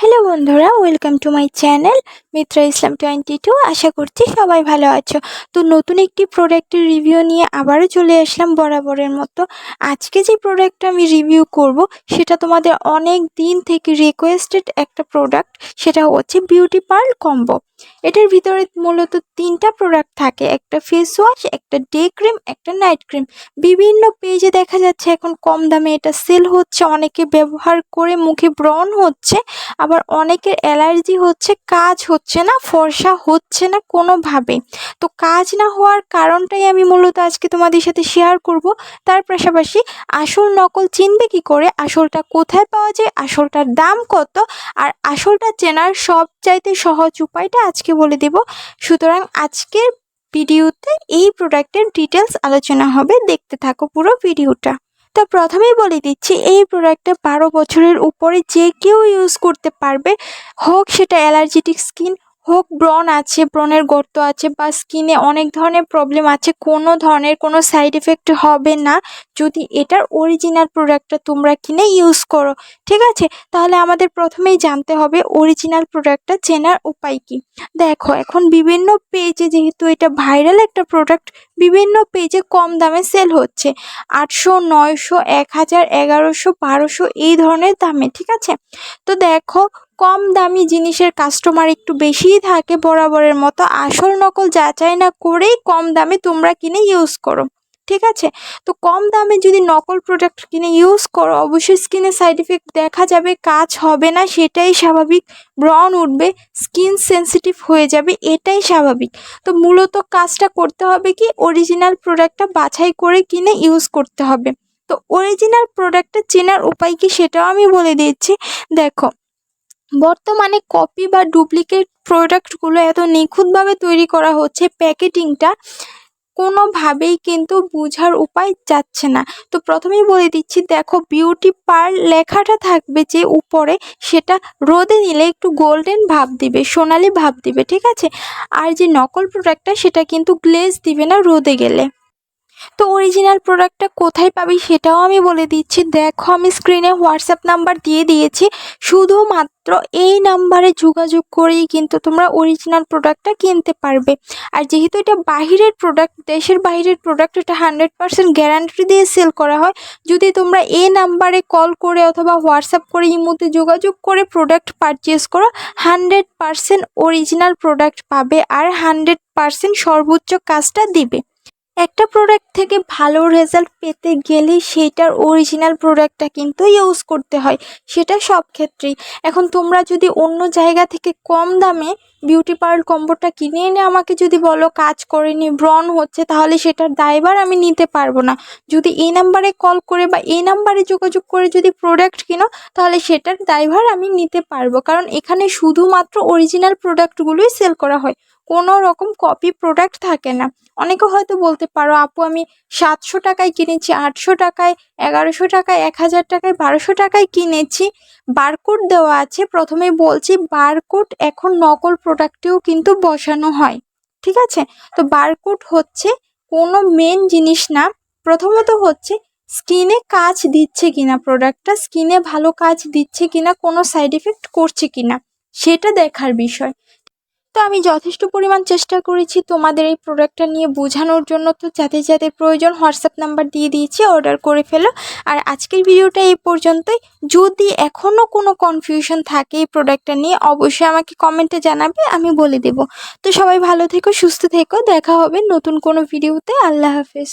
Hello বন্ধুরা, welcome to my channel Mitra Islam twenty two. আশা করছি সবাই ভালো আছো। তো নতুন একটি প্রোডাক্টের রিভিউ নিয়ে আবারও চলে আসলাম বরাবরের মতো। আজকে যে প্রোডাক্টটা আমি রিভিউ করব, সেটা তোমাদের অনেক দিন থেকে রিকোয়েস্টেড একটা প্রোডাক্ট সেটা হচ্ছে বিউটি পার্ল কম্বো এটার ভিতরে মূলত তিনটা প্রোডাক্ট থাকে, একটা ফেস ওয়াশ একটা ডে ক্রিম একটা নাইট ক্রিম বিভিন্ন পেজে দেখা যাচ্ছে এখন কম দামে এটা সেল হচ্ছে, অনেকে ব্যবহার করে মুখে ব্রণ হচ্ছে। আবার অনেকের অ্যালার্জি হচ্ছে, কাজ হচ্ছে না, ফর্সা হচ্ছে না কোনোভাবে। তো কাজ না হওয়ার কারণটাই আমি মূলত আজকে তোমাদের সাথে শেয়ার করব। তার পাশাপাশি আসল নকল চিনবে কি করে? আসলটা কোথায় পাওয়া যায়? আসলটার দাম কত? আর আসলটা চেনার সব চাইতে সহজ উপায়টা আজকে বলে দেব। সুতরাং আজকের ভিডিওতে এই প্রোডাক্টের ডিটেলস আলোচনা হবে। দেখতে থাকো পুরো ভিডিওটা তো প্রথমেই বলে দিচ্ছি, এই প্রোডাক্টটা বারো বছরের উপরে যে কেউ ইউজ করতে পারবে, হোক সেটা অ্যালার্জিটিক স্কিন হোক, ব্রণ আছে, ব্রণের গর্ত আছে বা স্কিনে অনেক ধরনের প্রবলেম আছে, কোনো ধরনের কোনো সাইড এফেক্ট হবে না। যদি এটার অরিজিনাল প্রোডাক্টটা তোমরা কিনে ইউজ করো, ঠিক আছে? তাহলে আমাদের প্রথমেই জানতে হবে অরিজিনাল প্রোডাক্টটা চেনার উপায় কি। দেখো, এখন বিভিন্ন পেজে যেহেতু এটা ভাইরাল একটা প্রোডাক্ট বিভিন্ন পেজে কম দামে সেল হচ্ছে। আটশো, নয়শো, এক হাজার, এগারোশো, বারোশো, এই ধরনের দামে, ঠিক আছে? তো দেখো কম দামি জিনিসের কাস্টমার একটু বেশিই থাকে বরাবরের মতো। আসল নকল যাচাই না করেই কম দামে তোমরা কিনে ইউজ করো, ঠিক আছে? তো কম দামে যদি নকল প্রোডাক্ট কিনে ইউজ করো, অবশ্যই স্কিনে সাইড এফেক্ট দেখা যাবে, কাজ হবে না, সেটাই স্বাভাবিক। ব্রণ উঠবে স্কিন সেন্সিটিভ হয়ে যাবে, এটাই স্বাভাবিক। তো মূলত কাজটা করতে হবে কি অরিজিনাল প্রোডাক্টটা বাছাই করে কিনে ইউজ করতে হবে। তো অরিজিনাল প্রোডাক্টটা চেনার উপায় কি সেটাও আমি বলে দিচ্ছি। দেখো বর্তমানে কপি বা ডুপ্লিকেট প্রোডাক্টগুলো এত নিখুঁতভাবে তৈরি করা হচ্ছে, প্যাকেটিংটা কোনোভাবেই কিন্তু বোঝার উপায় যাচ্ছে না। তো প্রথমেই বলে দিচ্ছি, দেখো বিউটি পার্ল লেখাটা থাকবে যে উপরে, সেটা রোদে নিলে একটু গোল্ডেন ভাব দিবে, সোনালি ভাব দিবে, ঠিক আছে? আর যে নকল প্রোডাক্টটা, সেটা কিন্তু গ্লেজ দিবে না রোদে গেলে। তো অরিজিনাল প্রোডাক্টটা কোথায় পাবি সেটাও আমি বলে দিচ্ছি। দেখো, আমি স্ক্রিনে হোয়াটসঅ্যাপ নাম্বার দিয়ে দিয়েছি। শুধুমাত্র এই নাম্বারে যোগাযোগ করেই কিন্তু তোমরা অরিজিনাল প্রোডাক্টটা কিনতে পারবে। আর যেহেতু এটা বাহিরের প্রোডাক্ট দেশের বাহিরের প্রোডাক্ট এটা হান্ড্রেড পার্সেন্ট গ্যারান্টি দিয়ে সেল করা হয়। যদি তোমরা এই নাম্বারে কল করে অথবা হোয়াটসঅ্যাপ করে ইমোতে যোগাযোগ করে প্রোডাক্ট পারচেস করো হান্ড্রেড পার্সেন্ট অরিজিনাল প্রোডাক্ট পাবে আর হান্ড্রেড পার্সেন্ট সর্বোচ্চ কাজটা দিবে। একটা প্রোডাক্ট থেকে ভালো রেজাল্ট পেতে গেলে সেটার অরিজিনাল প্রোডাক্টটা কিন্তু ইউজ করতে হয়। সেটা সব ক্ষেত্রেই। এখন তোমরা যদি অন্য জায়গা থেকে কম দামে বিউটি পার্ল কম্বোটা কিনে এনে আমাকে যদি বলো কাজ করেনি ব্রন হচ্ছে, তাহলে সেটার দায়ভার আমি নিতে পারব না। যদি এই নাম্বারে কল করে বা এই নাম্বারে যোগাযোগ করে যদি প্রোডাক্ট কিনো, তাহলে সেটার দায়ভার আমি নিতে পারব। কারণ এখানে শুধুমাত্র অরিজিনাল প্রোডাক্টগুলোই সেল করা হয়। কোনো রকম কপি প্রোডাক্ট থাকে না। অনেকে হয়তো বলতে পারো, আপু, আমি সাতশো টাকায় কিনেছি, আটশো টাকায়, এগারোশো টাকায়, এক হাজার টাকায়, বারোশো টাকায় কিনেছি। বারকোড দেওয়া আছে। প্রথমে বলছি বারকোড এখন নকল প্রোডাক্টেও কিন্তু বসানো হয়। ঠিক আছে? তো বারকোড হচ্ছে কোনো মেন জিনিস না। প্রথমত হচ্ছে স্কিনে কাজ দিচ্ছে কিনা প্রোডাক্টটা স্কিনে ভালো কাজ দিচ্ছে কিনা? কোনো সাইড এফেক্ট করছে কিনা? সেটা দেখার বিষয়। তো আমি যথেষ্ট পরিমাণ চেষ্টা করেছি তোমাদের এই প্রোডাক্টটা নিয়ে বোঝানোর জন্য। তো যাদের যাদের প্রয়োজন হোয়াটসঅ্যাপ নাম্বার দিয়ে দিয়েছি অর্ডার করে ফেলো। আর আজকের ভিডিওটা এই পর্যন্তই। যদি এখনও কোনো কনফিউশন থাকে এই প্রোডাক্টটা নিয়ে, অবশ্যই আমাকে কমেন্টে জানাবে, আমি বলে দেব। তো সবাই ভালো থেকো, সুস্থ থেকো। দেখা হবে নতুন কোনো ভিডিওতে আল্লাহ হাফেজ।